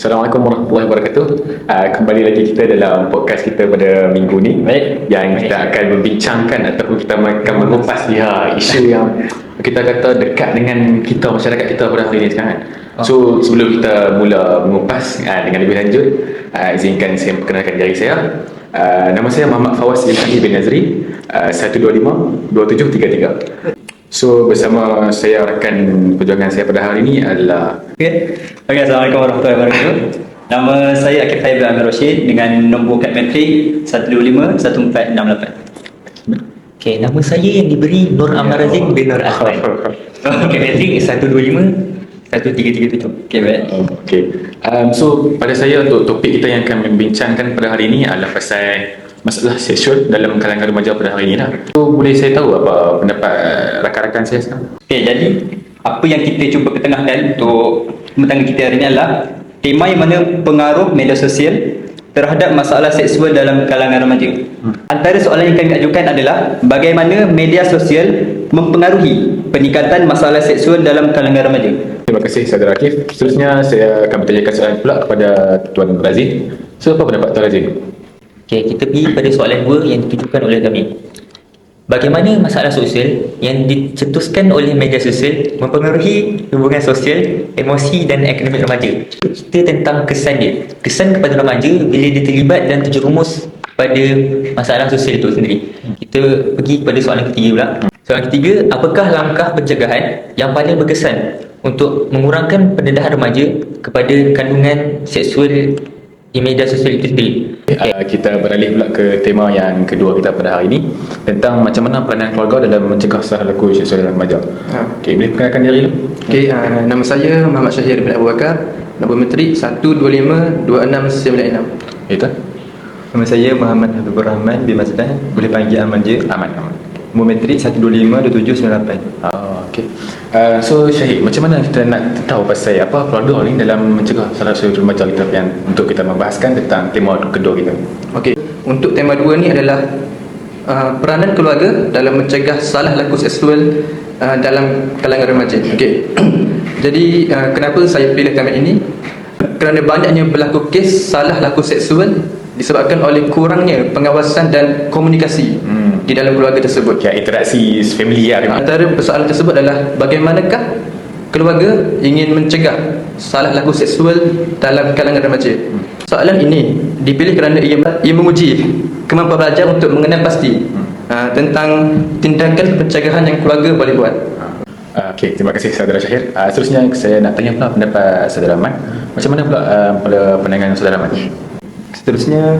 Assalamualaikum warahmatullahi wabarakatuh. Uh, kembali lagi kita dalam podcast kita pada minggu ni. Baik. Yang kita akan membincangkan ataupun kita akan mengupas ya isu yang kita kata dekat dengan kita masyarakat kita pada hari ini sekarang. So sebelum kita mula mengupas uh, dengan lebih lanjut, uh, izinkan saya perkenalkan diri saya. Uh, nama saya Muhammad Fawaz bin Nazri, uh, 125 2733. So bersama saya rakan perjuangan saya pada hari ini adalah Okay. Okay, Assalamualaikum warahmatullahi wabarakatuh. Nama saya Akif Haibul Amir Rashid dengan nombor kad metrik 125-1468. Okay, nama saya yang diberi Nur Amar Razik bin Nur Ahmad. Okay, metrik 125 1337. Okay, baik. Okay. Um, so pada saya untuk topik kita yang akan membincangkan pada hari ini adalah pasal masalah seksual dalam kalangan remaja pada hari ini lah. So boleh saya tahu apa pendapat rakan-rakan saya sekarang? Okay, jadi apa yang kita cuba ketengahkan untuk tentang kita hari ini adalah tema yang mana pengaruh media sosial terhadap masalah seksual dalam kalangan remaja. Antara soalan yang kami ajukan adalah bagaimana media sosial mempengaruhi peningkatan masalah seksual dalam kalangan remaja. Terima kasih saudara Akif. Seterusnya saya akan bertanyakan soalan pula kepada Tuan Razin. So apa pendapat Tuan Razin? Okay, kita pergi pada soalan dua yang ditujukan oleh kami. Bagaimana masalah sosial yang dicetuskan oleh media sosial mempengaruhi hubungan sosial, emosi dan akademik remaja? Kita tentang kesan dia. Kesan kepada remaja bila dia terlibat dan terjerumus pada masalah sosial itu sendiri. Kita pergi pada soalan ketiga pula. Soalan ketiga, apakah langkah pencegahan yang paling berkesan untuk mengurangkan pendedahan remaja kepada kandungan seksual media sosial itu sendiri? Okay. Uh, kita beralih pula ke tema yang kedua kita pada hari ini tentang macam mana peranan keluarga dalam mencegah salah laku seksual dalam remaja. Ha. Okey, boleh perkenalkan diri dulu? Okey, uh, nama saya Muhammad Syahir bin Abu Bakar. Nombor metrik 1252696. Itu? Nama saya Muhammad Habibur Rahman bin Mazdan Boleh panggil Aman je Aman, aman. Nombor metrik 125-2798 Ah, okey. Uh, so Syahid, macam mana kita nak tahu pasal apa keluarga ni dalam mencegah salah satu remaja kita yang untuk kita membahaskan tentang tema kedua kita. Okey, untuk tema dua ni adalah uh, peranan keluarga dalam mencegah salah laku seksual uh, dalam kalangan remaja. Okey. Jadi uh, kenapa saya pilih tema ini? Kerana banyaknya berlaku kes salah laku seksual disebabkan oleh kurangnya pengawasan dan komunikasi Hmm. Di dalam keluarga tersebut. Ya, interaksi familiar. Antara persoalan tersebut adalah bagaimanakah keluarga ingin mencegah salah laku seksual dalam kalangan remaja. Soalan ini dipilih kerana ia, ia menguji kemampuan pelajar untuk mengenal pasti uh, tentang tindakan pencegahan yang keluarga boleh buat. Uh, Okey, terima kasih saudara Syahir. Uh, seterusnya saya nak tanya pula pendapat saudara Ahmad. Macam mana pula uh, pada pandangan saudara Ahmad? Seterusnya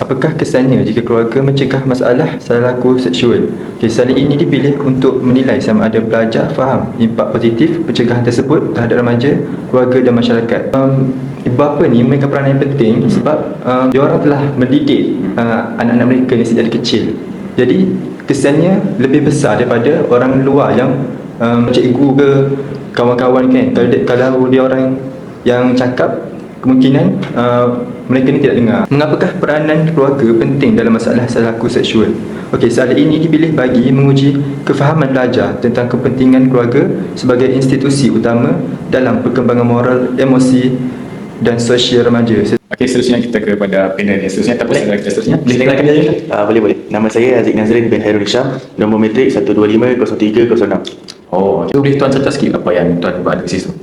Apakah kesannya jika keluarga mencegah masalah salah laku seksual? Kisah ini dipilih untuk menilai sama ada pelajar faham impak positif pencegahan tersebut terhadap remaja, keluarga dan masyarakat. Um, ibu bapa ni memainkan peranan yang penting sebab um, diorang telah mendidik uh, anak-anak mereka ni sejak kecil. Jadi kesannya lebih besar daripada orang luar yang um, cikgu ke kawan-kawan kan. Kalau, kalau dia orang yang cakap kemungkinan uh, mereka ni tidak dengar. Mengapakah peranan keluarga penting dalam masalah salah laku seksual? Okey, soalan ini dipilih bagi menguji kefahaman pelajar tentang kepentingan keluarga sebagai institusi utama dalam perkembangan moral, emosi dan sosial remaja. Okey, seterusnya kita kepada panel yang seterusnya ataupun saudara kita seterusnya. Boleh silakan diri. uh, Boleh boleh Nama saya Aziz Nazrin bin Hairul Hisham Nombor metrik 1250306 Oh, okay. boleh tuan serta sikit apa yang tuan buat analisis tu?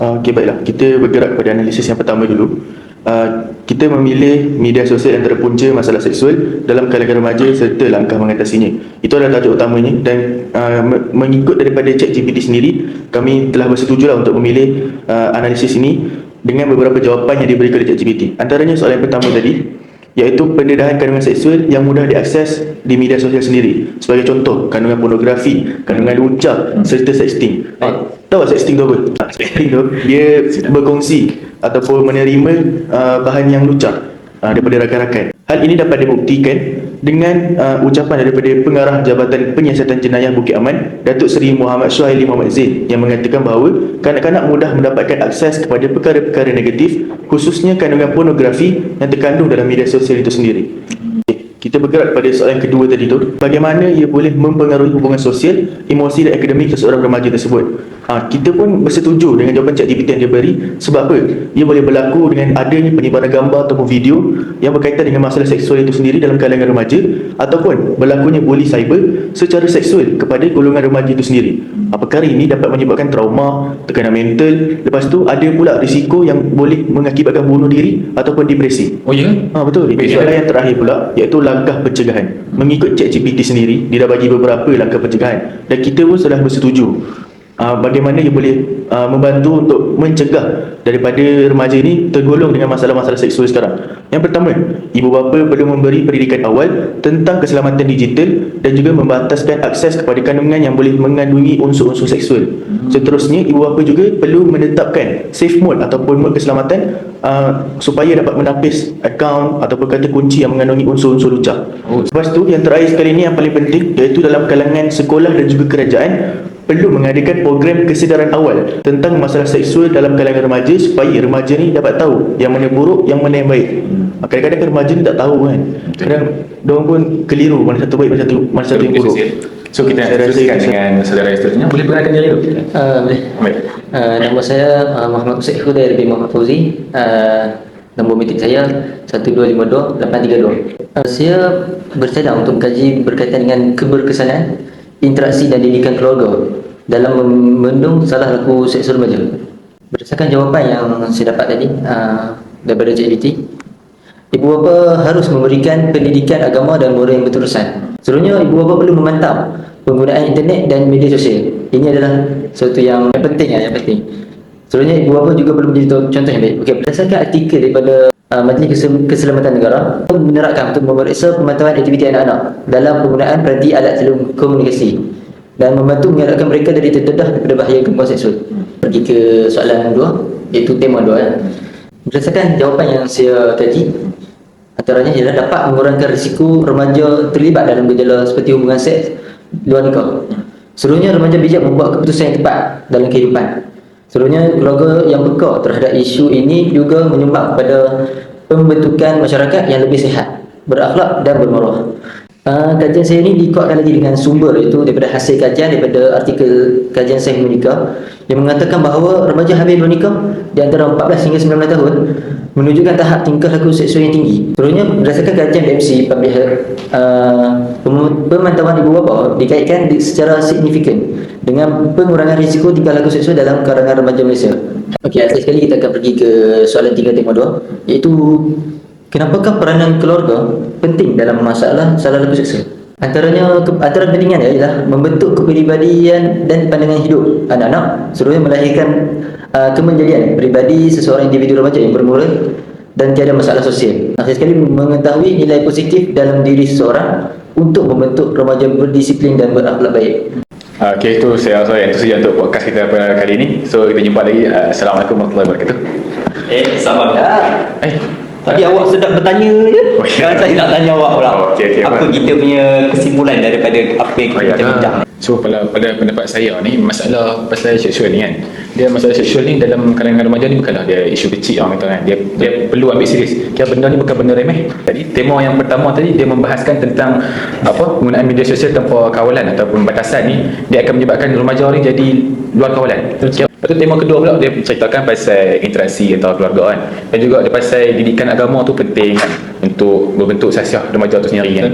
Uh, Okay baiklah. Kita bergerak pada analisis yang pertama dulu. Uh, Kita memilih media sosial yang terpunca masalah seksual Dalam kalangan remaja serta langkah mengatasinya. Itu adalah tajuk utamanya Dan uh, me- mengikut daripada ChatGPT sendiri Kami telah bersetujulah untuk memilih uh, analisis ini Dengan beberapa jawapan yang diberikan oleh ChatGPT. Antaranya soalan yang pertama tadi iaitu pendedahan kandungan seksual yang mudah diakses di media sosial sendiri. Sebagai contoh, kandungan pornografi, kandungan lucah serta sexting. Ah, tahu tak sexting tu apa? Sexting tu dia berkongsi ataupun menerima uh, bahan yang lucah uh, daripada rakan-rakan. Hal ini dapat dibuktikan dengan uh, ucapan daripada pengarah Jabatan Penyiasatan Jenayah Bukit Aman, Datuk Seri Muhammad Syuaili Muhammad Zain yang mengatakan bahawa kanak-kanak mudah mendapatkan akses kepada perkara-perkara negatif khususnya kandungan pornografi yang terkandung dalam media sosial itu sendiri. Kita bergerak pada soalan kedua tadi tu. Bagaimana ia boleh mempengaruhi hubungan sosial emosi dan akademik seseorang remaja tersebut? Ha, kita pun bersetuju dengan jawapan ChatGPT yang dia beri. Sebab apa? Ia boleh berlaku dengan adanya penyebaran gambar ataupun video yang berkaitan dengan masalah seksual itu sendiri dalam kalangan remaja ataupun berlakunya bully cyber secara seksual kepada golongan remaja itu sendiri perkara ini dapat menyebabkan trauma tekanan mental lepas tu ada pula risiko yang boleh mengakibatkan bunuh diri ataupun depresi Oh ya? Ha betul. Baik, soalan ya. yang terakhir pula iaitu langkah pencegahan. Mengikut ChatGPT sendiri, dia dah bagi beberapa langkah pencegahan dan kita pun sudah bersetuju. Uh, bagaimana ia boleh uh, membantu untuk mencegah daripada remaja ini tergolong dengan masalah-masalah seksual sekarang. Yang pertama, ibu bapa perlu memberi pendidikan awal tentang keselamatan digital dan juga membataskan akses kepada kandungan yang boleh mengandungi unsur-unsur seksual. Seterusnya, ibu bapa juga perlu menetapkan safe mode ataupun mode keselamatan uh, supaya dapat menapis akaun ataupun kata kunci yang mengandungi unsur-unsur lucah. Oh. Lepas tu yang terakhir sekali ni yang paling penting iaitu dalam kalangan sekolah dan juga kerajaan perlu mengadakan program kesedaran awal tentang masalah seksual dalam kalangan remaja supaya remaja ni dapat tahu yang mana buruk, yang mana yang baik. Hmm. Kadang-kadang remaja ni tak tahu kan. Kadang diorang pun keliru mana satu baik, mana satu mana satu yang buruk. So kita Saya rasa teruskan itu- dengan saudara seterusnya. Boleh perkenalkan diri dulu? Uh, boleh. Baik. Uh, nama saya uh, Muhammad Usaid dari bin Muhammad Fauzi. Uh, nombor metrik saya 1252832. Uh, saya bersedang untuk mengkaji berkaitan dengan keberkesanan, interaksi dan didikan keluarga dalam membendung salah laku seksual remaja. Berdasarkan jawapan yang saya dapat tadi uh, daripada ChatGPT, Ibu bapa harus memberikan pendidikan agama dan moral yang berterusan. Seluruhnya ibu bapa perlu memantau penggunaan internet dan media sosial. Ini adalah sesuatu yang, penting ya, yang penting. Seluruhnya ibu bapa juga perlu menjadi to- contoh yang baik. Okey, berdasarkan artikel daripada uh, Majlis Kesel- Keselamatan Negara menerapkan untuk memeriksa pemantauan aktiviti anak-anak dalam penggunaan peranti alat telekomunikasi dan membantu mengelakkan mereka dari terdedah daripada bahaya gangguan seksual. Pergi ke soalan dua, iaitu tema dua. Ya. Berdasarkan jawapan yang saya kaji, antaranya ialah dapat mengurangkan risiko remaja terlibat dalam gejala seperti hubungan seks luar nikah. Seluruhnya remaja bijak membuat keputusan yang tepat dalam kehidupan. Seluruhnya keluarga yang peka terhadap isu ini juga menyumbang kepada pembentukan masyarakat yang lebih sihat, berakhlak dan bermaruah. Uh, kajian saya ini dikuatkan lagi dengan sumber iaitu daripada hasil kajian daripada artikel kajian saya menikah yang mengatakan bahawa remaja hamil menikah di antara 14 hingga 19 tahun menunjukkan tahap tingkah laku seksual yang tinggi. Seterusnya berdasarkan kajian BMC uh, pem- pemantauan ibu bapa dikaitkan di, secara signifikan dengan pengurangan risiko tingkah laku seksual dalam kalangan remaja Malaysia. Okey, akhir sekali kita akan pergi ke soalan 3 tema 2 iaitu Kenapakah peranan keluarga penting dalam masalah salah laku seksual? Antaranya antara kepentingannya ialah membentuk kepribadian dan pandangan hidup anak-anak seluruhnya melahirkan uh, kemenjadian pribadi seseorang individu remaja yang bermoral dan tiada masalah sosial. Akhir sekali mengetahui nilai positif dalam diri seseorang untuk membentuk remaja berdisiplin dan berakhlak baik. Okay, itu saya rasa yang itu saja untuk podcast kita pada kali ini. So, kita jumpa lagi. Uh, Assalamualaikum warahmatullahi wabarakatuh. Eh, sabar dah. Eh, Tadi awak sedap bertanya je. Oh, ya. Sekarang saya nak tanya awak pula. Oh, okey, okey, apa Abang. kita punya kesimpulan daripada apa yang Oh, kita ya, bincang? So pada, pada pendapat saya ni masalah pasal seksual ni kan dia masalah seksual ni dalam kalangan remaja ni bukanlah dia isu kecil orang kata kan dia dia perlu ambil serius kira benda ni bukan benda remeh jadi tema yang pertama tadi dia membahaskan tentang apa penggunaan media sosial tanpa kawalan ataupun batasan ni dia akan menyebabkan remaja ni jadi luar kawalan kira Lepas tu tema kedua pula dia ceritakan pasal interaksi antara keluarga kan dan juga dia pasal didikan agama tu penting kan untuk membentuk sasiah remaja tu sendiri kan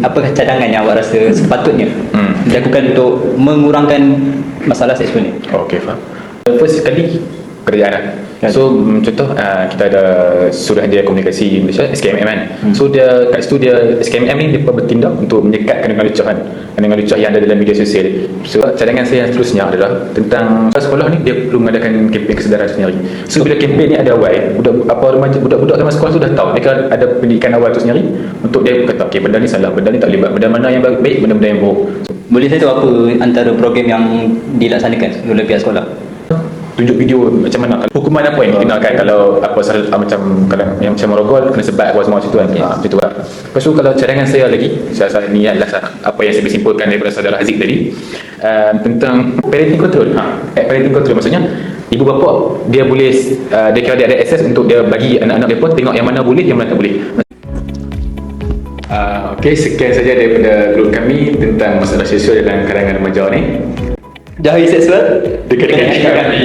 Apakah cadangan yang awak rasa sepatutnya Hmm. dilakukan untuk mengurangkan masalah seksual ni? Okay, faham. First sekali kerajaan lah. Kan. So mm, contoh uh, kita ada Suruhanjaya Komunikasi Malaysia SKMM kan. Hmm. So dia kat situ dia SKMM ni dia bertindak untuk menyekat kandungan lucuhan kandungan lucah yang ada dalam media sosial. So cadangan saya yang seterusnya adalah tentang sekolah ni dia perlu mengadakan kempen kesedaran sendiri. So bila kempen ni ada awal budak apa remaja budak-budak zaman sekolah tu dah tahu mereka ada pendidikan awal tu sendiri untuk dia kata okay benda ni salah benda ni tak boleh buat benda mana yang baik benda-benda yang buruk. So, Boleh saya tahu apa antara program yang dilaksanakan oleh pihak sekolah? Tunjuk video macam mana hukuman apa yang dikenakan kalau apa salah ah, macam kalau yang macam merogol kena sebat apa semua situ kan okay. ha, macam tu lah lepas tu kalau cadangan saya lagi saya rasa ni adalah apa yang saya boleh simpulkan daripada saudara Haziq tadi uh, tentang parenting control ha, eh, parenting control maksudnya ibu bapa dia boleh uh, dia kira dia ada akses untuk dia bagi anak-anak dia pun tengok yang mana boleh yang mana tak boleh Uh, okay, sekian saja daripada grup kami tentang masalah seksual dalam kalangan remaja ni. Jahil seksual Dekat dengan kami.